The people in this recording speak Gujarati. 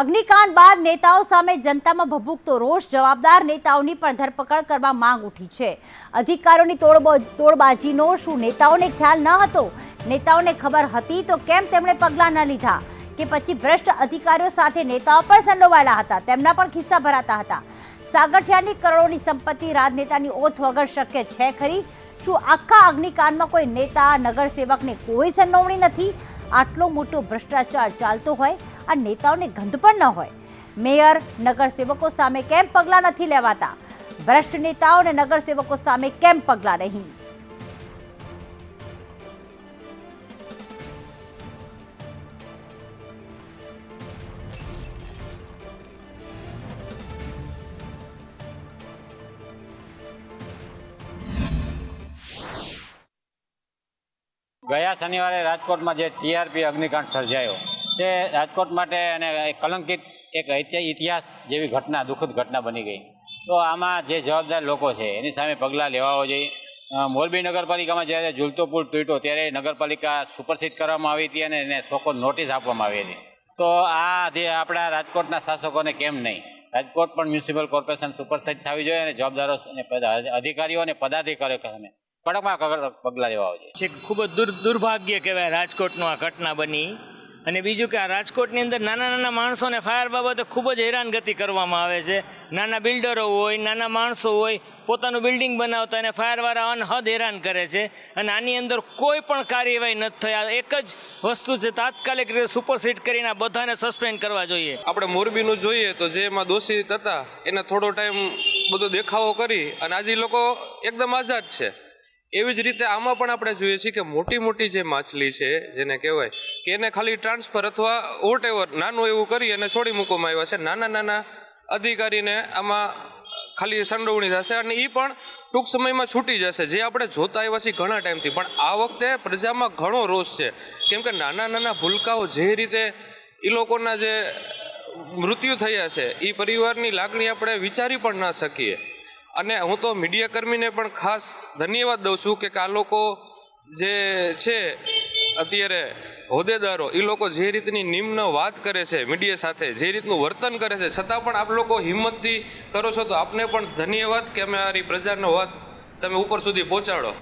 અગ્નિકાંડ બાદ નેતાઓ સામે જનતામાં ભભૂકતો રોષ, જવાબદાર નેતાઓની પણ ધરપકડ કરવા માંગ ઉઠી છે. અધિકારોની તોડબો, તોડબાજીનો શું નેતાઓને ખ્યાલ ન હતો? નેતાઓને ખબર હતી તો કેમ તેમણે પગલાં ન લીધા? કે પછી ભ્રષ્ટ અધિકારીઓ સાથે નેતાઓ પણ સંડોવાયેલા હતા, તેમના પણ ખિસ્સા ભરાતા હતા. સાગઠિયાની કરોડોની સંપત્તિ રાજનેતાની ઓથ વગર શક્ય છે ખરી? શું આખા અગ્નિકાંડમાં કોઈ નેતા, નગરસેવકને કોઈ સંડોવણી નથી? આટલો મોટો ભ્રષ્ટાચાર ચાલતો હોય? આ નેતાઓને ગંધ પણ ન હોય. મેયર, નગરસેવકો સામે કેમ પગલાં નથી લેવાતા? ભ્રષ્ટ નેતાઓ અને નગરસેવકો સામે કેમ પગલાં નહીં? ગયા શનિવારે રાજકોટમાં જે ટીઆરપી અગ્નિકાંડ સર્જાયો. તે રાજકોટ માટે અને કલંકિત એક ઇતિહાસ જેવી ઘટના, દુઃખદ ઘટના બની ગઈ. તો આમાં જે જવાબદાર લોકો છે, એની સામે પગલાં લેવા જોઈએ. મોરબી નગરપાલિકામાં જ્યારે ઝૂલતો પુલ તૂટ્યો, ત્યારે નગરપાલિકા સુપરસીડ કરવામાં આવી હતી અને એને સોકો નોટિસ આપવામાં આવી હતી. તો આ જે આપણા રાજકોટના શાસકોને કેમ નહીં? રાજકોટ પણ મ્યુનિસિપલ કોર્પોરેશન સુપરસીડ થવી જોઈએ અને જવાબદારો અધિકારીઓ અને પદાધિકારીઓ સામે કડકમાં કડક પગલાં લેવા જોઈએ. ખૂબ જ દુર, દુર્ભાગ્ય કહેવાય રાજકોટનું આ ઘટના બની. અને બીજું કે આ રાજકોટની અંદર નાના નાના માણસોને ફાયર બાબતે ખૂબ જ હેરાનગતિ કરવામાં આવે છે. નાના બિલ્ડરો હોય, નાના માણસો હોય, પોતાનું બિલ્ડિંગ બનાવતા અને ફાયરવાળા અનહદ હેરાન કરે છે. અને આની અંદર કોઈ પણ કાર્યવાહી નથી થઈ. આ એક જ વસ્તુ છે, તાત્કાલિક રીતે સુપરસીટ કરીને આ બધાને સસ્પેન્ડ કરવા જોઈએ. આપણે મોરબીનું જોઈએ તો જે એમાં દોષિત હતા, એને થોડો ટાઈમ બધો દેખાવો કરી અને આજે લોકો એકદમ આઝાદ છે. એવી જ રીતે આમાં પણ આપણે જોઈએ છીએ કે મોટી મોટી જે માછલી છે, જેને કહેવાય કે એને ખાલી ટ્રાન્સફર અથવા વોટ એવર નાનું એવું કરી અને છોડી મૂકવામાં આવ્યા છે. નાના નાના અધિકારીને આમાં ખાલી સંડોવણી થશે અને એ પણ ટૂંક સમયમાં છૂટી જશે. જે આપણે જોતા આવ્યા છીએ ઘણા ટાઈમથી પણ આ વખતે પ્રજામાં ઘણો રોષ છે. કેમ કે નાના નાના ભૂલકાઓ જે રીતે એ લોકોના જે મૃત્યુ થયા છે એ પરિવારની લાગણી આપણે વિચારી પણ ના શકીએ. અને હું તો મીડિયા કર્મીને પણ ખાસ ધન્યવાદ દઉં છું કે આ લોકો જે છે, અત્યારે હોદ્દેદારો એ લોકો જે રીતની નિમ્ન વાત કરે છે મીડિયા સાથે, જે રીતનું વર્તન કરે છે, છતાં પણ આપ લોકો હિંમતથી કરો છો તો આપને પણ ધન્યવાદ કે અમે મારી પ્રજાનો વાત તમે ઉપર સુધી પહોંચાડો.